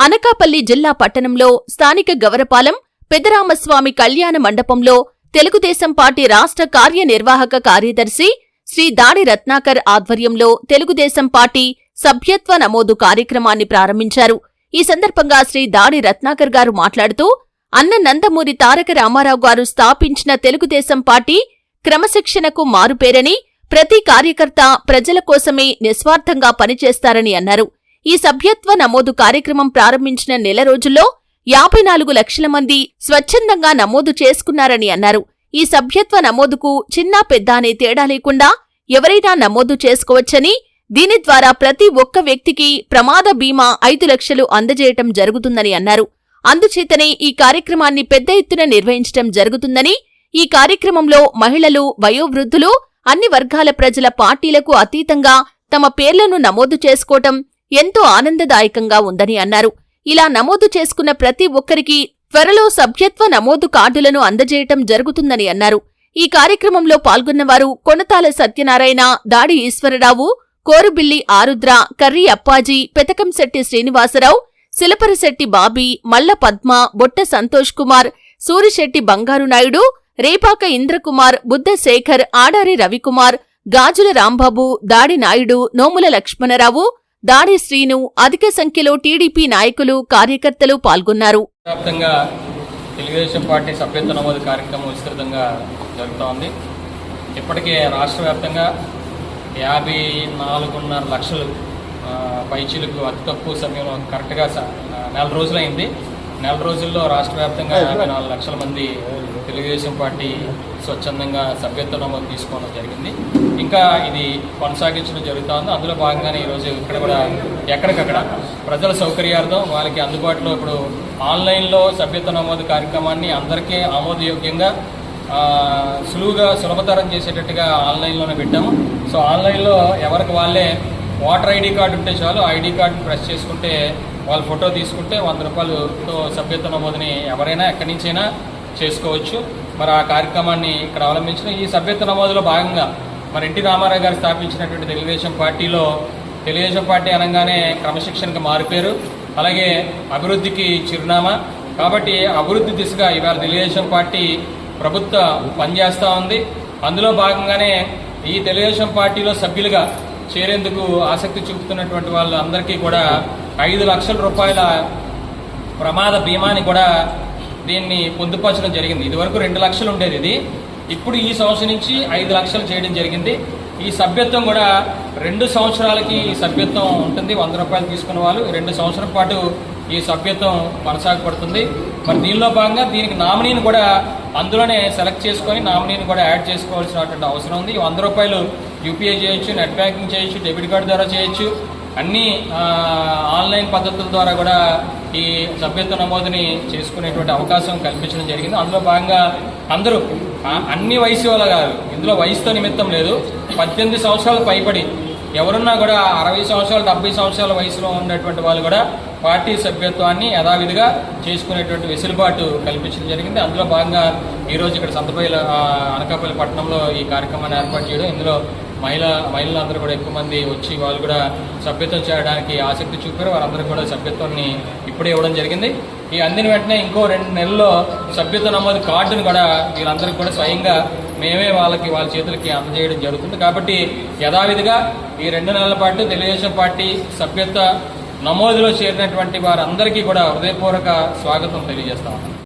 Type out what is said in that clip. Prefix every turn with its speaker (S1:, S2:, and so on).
S1: అనకాపల్లి జిల్లా పట్టణంలో స్థానిక గవరపాలెం పెదరామస్వామి కళ్యాణ మండపంలో తెలుగుదేశం పార్టీ రాష్ట్ర కార్యనిర్వాహక కార్యదర్శి శ్రీ దాడి రత్నాకర్ ఆధ్వర్యంలో తెలుగుదేశం పార్టీ సభ్యత్వ నమోదు కార్యక్రమాన్ని ప్రారంభించారు. ఈ సందర్భంగా శ్రీ దాడి రత్నాకర్ గారు మాట్లాడుతూ అన్న నందమూరి తారక రామారావు గారు స్థాపించిన తెలుగుదేశం పార్టీ క్రమశిక్షణకు మారుపేరని ప్రతి కార్యకర్త ప్రజల కోసమే నిస్వార్థంగా పనిచేస్తారని అన్నారు. ఈ సభ్యత్వ నమోదు కార్యక్రమం ప్రారంభించిన నెల రోజుల్లో యాభై నాలుగు లక్షల మంది స్వచ్ఛందంగా నమోదు చేసుకున్నారని అన్నారు. ఈ సభ్యత్వ నమోదుకు చిన్న పెద్ద అనే తేడా లేకుండా ఎవరైనా నమోదు చేసుకోవచ్చని దీని ద్వారా ప్రతి ఒక్క వ్యక్తికి ప్రమాద బీమా ఐదు లక్షలు అందజేయటం జరుగుతుందని అన్నారు. అందుచేతనే ఈ కార్యక్రమాన్ని పెద్ద ఎత్తున నిర్వహించటం జరుగుతుందని ఈ కార్యక్రమంలో మహిళలు వయోవృద్ధులు అన్ని వర్గాల ప్రజల పార్టీలకు అతీతంగా తమ పేర్లను నమోదు చేసుకోవటం ఎంతో ఆనందదాయకంగా ఉందని అన్నారు. ఇలా నమోదు చేసుకున్న ప్రతి ఒక్కరికి త్వరలో సభ్యత్వ నమోదు కార్డులను అందజేయటం జరుగుతుందని అన్నారు. ఈ కార్యక్రమంలో పాల్గొన్నవారు కొనతాల సత్యనారాయణ దాడి ఈశ్వరరావు కోరుబిల్లి ఆరుద్ర కర్రీ అప్పాజీ పెతకంశెట్టి శ్రీనివాసరావు శిలపరిశెట్టి బాబీ మల్ల పద్మ బొట్ట సంతోష్ కుమార్ సూరిశెట్టి బంగారు నాయుడు రేపాక ఇంద్రకుమార్ బుద్ధశేఖర్ ఆడారి రవికుమార్ గాజుల రాంబాబు దాడి నాయుడు నోముల లక్ష్మణరావు దాడి శ్రీను అధిక సంఖ్యలో టీడీపీ నాయకులు కార్యకర్తలు పాల్గొన్నారు.
S2: వ్యాప్తంగా తెలుగుదేశం పార్టీ సభ్యత్వ నమోదు కార్యక్రమం విస్తృతంగా జరుగుతోంది. ఇప్పటికే రాష్ట్ర వ్యాప్తంగా యాభై నాలుగున్నర లక్షలు పైచీలకు అతి తక్కువ సమయంలో కరెక్ట్గా స- నెల రోజులైంది. నెల రోజుల్లో రాష్ట్ర వ్యాప్తంగా యాభై నాలుగు లక్షల మంది తెలుగుదేశం పార్టీ స్వచ్ఛందంగా సభ్యత్వ నమోదు తీసుకోవడం జరిగింది. ఇంకా ఇది కొనసాగించడం జరుగుతోంది. అందులో భాగంగానే ఈరోజు ఇక్కడ కూడా ఎక్కడికక్కడ ప్రజల సౌకర్యార్థం వాళ్ళకి అందుబాటులో ఇప్పుడు ఆన్లైన్లో సభ్యత్వ నమోదు కార్యక్రమాన్ని అందరికీ ఆమోదయోగ్యంగా సులువుగా సులభతరం చేసేటట్టుగా ఆన్లైన్లోనే పెట్టాము. సో ఆన్లైన్లో ఎవరికి వాళ్ళే ఓటర్ ఐడి కార్డు ఉంటే చాలు ఐడి కార్డు ప్రెస్ చేసుకుంటే వాళ్ళు ఫోటో తీసుకుంటే వంద రూపాయలతో సభ్యత్వ నమోదుని ఎవరైనా ఎక్కడి నుంచైనా చేసుకోవచ్చు. మరి ఆ కార్యక్రమాన్ని ఇక్కడ అవలంబించిన ఈ సభ్యత్వ నమోదులో భాగంగా మరి ఎన్టీ రామారావు గారు స్థాపించినటువంటి తెలుగుదేశం పార్టీలో తెలుగుదేశం పార్టీ అనగానే క్రమశిక్షణకు మారిపోయారు అలాగే అభివృద్ధికి చిరునామా. కాబట్టి అభివృద్ధి దిశగా ఇవాళ తెలుగుదేశం పార్టీ ప్రభుత్వ పనిచేస్తూ ఉంది. అందులో భాగంగానే ఈ తెలుగుదేశం పార్టీలో సభ్యులుగా చేరేందుకు ఆసక్తి చూపుతున్నటువంటి వాళ్ళందరికీ కూడా ఐదు లక్షల రూపాయల ప్రమాద బీమాని కూడా దీన్ని పొందుపరచడం జరిగింది. ఇదివరకు రెండు లక్షలు ఉండేది ఇది. ఇప్పుడు ఈ సంవత్సరం నుంచి ఐదు లక్షలు చేయడం జరిగింది. ఈ సభ్యత్వం కూడా రెండు సంవత్సరాలకి సభ్యత్వం ఉంటుంది. వంద రూపాయలు తీసుకున్న వాళ్ళు రెండు సంవత్సరం పాటు ఈ సభ్యత్వం కొనసాగబడుతుంది మరి దీనిలో భాగంగా దీనికి నామినీని కూడా అందులోనే సెలెక్ట్ చేసుకొని నామినీని కూడా యాడ్ చేసుకోవాల్సినటువంటి అవసరం ఉంది. వంద రూపాయలు యూపీఐ చేయొచ్చు నెట్ బ్యాంకింగ్ చేయొచ్చు డెబిట్ కార్డు ద్వారా చేయొచ్చు. అన్ని ఆన్లైన్ పద్ధతుల ద్వారా కూడా ఈ సభ్యత్వ నమోదుని చేసుకునేటువంటి అవకాశం కల్పించడం జరిగింది. అందులో భాగంగా అందరూ అన్ని వయసు వాళ్ళ కాదు ఇందులో వయసుతో నిమిత్తం లేదు. పద్దెనిమిది సంవత్సరాలు పైబడి ఎవరున్నా కూడా అరవై సంవత్సరాలు డెబ్బై సంవత్సరాల వయసులో ఉన్నటువంటి వాళ్ళు కూడా పార్టీ సభ్యత్వాన్ని యథావిధిగా చేసుకునేటువంటి వెసులుబాటు కల్పించడం జరిగింది. అందులో భాగంగా ఈరోజు ఇక్కడ సంతపల్లి అనకాపల్లి పట్టణంలో ఈ కార్యక్రమాన్ని ఏర్పాటు చేయడం ఇందులో మహిళ మహిళలందరూ కూడా ఎక్కువ మంది వచ్చి వాళ్ళు కూడా సభ్యత్వం చేయడానికి ఆసక్తి చూపారు. వారందరూ కూడా సభ్యత్వాన్ని ఇప్పుడే ఇవ్వడం జరిగింది. ఈ అందిన వెంటనే ఇంకో రెండు నెలల్లో సభ్యత్వ నమోదు కార్డును కూడా వీళ్ళందరికీ కూడా స్వయంగా మేమే వాళ్ళకి వాళ్ళ చేతులకి అందజేయడం జరుగుతుంది. కాబట్టి యథావిధిగా ఈ రెండు నెలల పాటు తెలుగుదేశం పార్టీ సభ్యత్వ నమోదులో చేరినటువంటి వారందరికీ కూడా హృదయపూర్వక స్వాగతం తెలియజేస్తాం